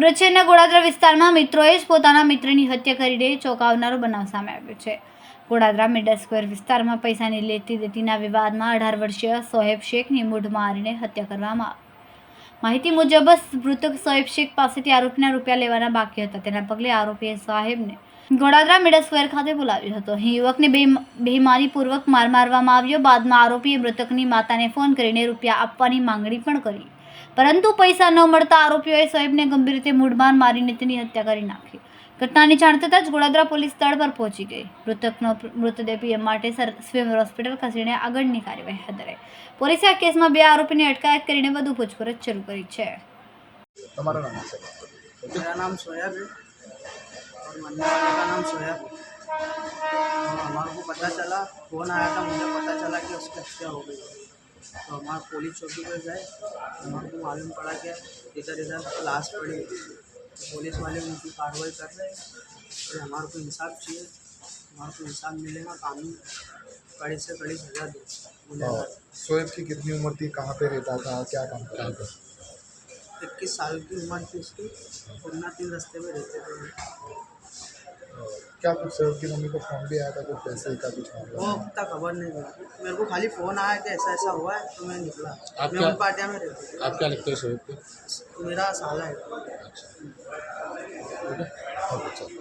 સુરત શહેરના ગોડાદરા વિસ્તારમાં મિત્રોએ જ પોતાના મિત્રની હત્યા કરી દે ચોંકાવનારો બનાવ સામે આવ્યો છે ગોડાદરા મિડલ સ્ક્વેર વિસ્તારમાં પૈસાની લેતી દેતીના વિવાદમાં અઢાર વર્ષીય સોહેબ શેખની મૂઢ મારીને હત્યા કરવામાં માહિતી મુજબ મૃતક સોહેબ શેખ પાસેથી આરોપીના રૂપિયા લેવાના બાકી હતા તેના પગલે આરોપીએ સાહેબને ગોડાદરા મિડલ સ્ક્વેર ખાતે બોલાવ્યો હતો યુવકને બે બેમારીપૂર્વક માર મારવામાં આવ્યો બાદમાં આરોપીએ મૃતકની માતાને ફોન કરીને રૂપિયા આપવાની માંગણી પણ કરી परंतु पैसा न મળતા આરોપીઓએ સોયબને ગંભીર રીતે મડમન મારીને તેની હત્યા કરી નાખી ઘટનાની જાણ થતાં જ ગોળાદરા પોલીસ સ્તળ પર પહોંચી ગઈ મૃતકનો મૃતદેહ પી એમાર્ટે સ્વયં હોસ્પિટલ ખાતેને આગળની કાર્યવાહી હાથ ધરી પોલીસે કેસમાં બે આરોપીને અટકાયત કરીને વધુ પૂછપરછ ચાલુ કરી છે તમારું નામ શું છે તમારું નામ સોયા છે અને મનનું નામ સોયા છે મને ખબર પડા કોણ આયા તો મને ખબર પડા કે શું થઈ ગયું तो हमारा पुलिस चौकी पर जाए हमारे को मालूम पड़ा कि इधर इधर लाश पड़ी पुलिस वाले उनकी कार्रवाई कर रहे हैं और तो हमारे को इंसाफ चाहिए हमारे को इंसाफ मिलेगा कानून कड़ी से कड़ी सजा दे शोएब हाँ। की कितनी उम्र थी कहाँ पे रहता था क्या काम करता था इक्कीस साल की उम्र थी उसकी उन्ना तीन रस्ते में रहते थे क्या कुछ सर की मम्मी को फ़ोन भी आया था कुछ पैसे का कुछ वो उतना खबर नहीं था मेरे को खाली फ़ोन आया कि ऐसा ऐसा हुआ है तो मैं निकला आप मैं उन पार्टिया में रहती आप क्या लिखते हो सर मेरा साला है अच्छा।